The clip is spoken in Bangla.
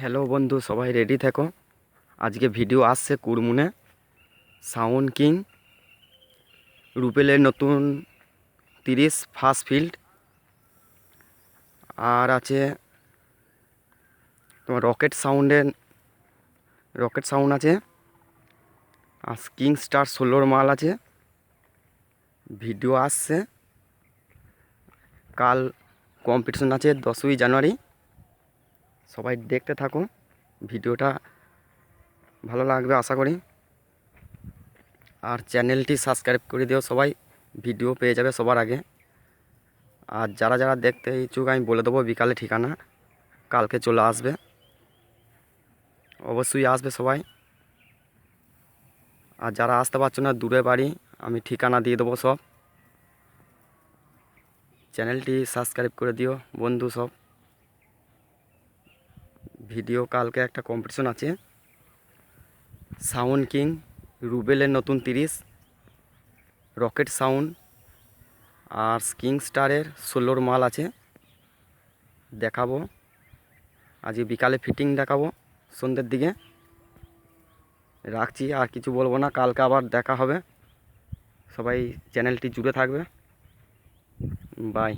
হ্যালো বন্ধু, সবাই রেডি থেকো। আজকে ভিডিও আসছে কুরমুনে সাউন্ড কিং রুপেলের নতুন তিরিশ ফার্স্ট ফিল্ড আর আছে তোমার রকেট সাউন্ডের রকেট সাউন্ড আছে। আর কিং স্টার ষোলোর মাল আছে। ভিডিও আসছে। কাল কম্পিটিশন আছে দশই জানুয়ারি। সবাই দেখতে থাকুন। ভিডিওটা ভালো লাগবে আশা করি। আর চ্যানেলটি সাবস্ক্রাইব করে দিও সবাই। ভিডিও পেয়ে যাবে সবার আগে। আর যারা যারা দেখতে ইচ্ছুক, আমি বলে দেবো বিকালে ঠিকানা। কালকে চলে আসবে। অবশ্যই আসবে সবাই। আর যারা আসতে পারছ না, দূরে বাড়ি, আমি ঠিকানা দিয়ে দেবো সব। চ্যানেলটি সাবস্ক্রাইব করে দিও, বন্ধু সব। ভিডিও কালকে একটা কম্পিটিশন আছে। সাউন্ড কিং রুবেলের নতুন তিরিশ রকেট সাউন্ড আর কিং স্টারের ষোলোর মাল আছে। দেখাবো। আজকে বিকালে ফিটিং দেখাবো সন্ধ্যের দিকে। রাখছি, আর কিছু বলব না, কালকে আবার দেখা হবে। সবাই চ্যানেলটি জুড়ে থাকবে। বাই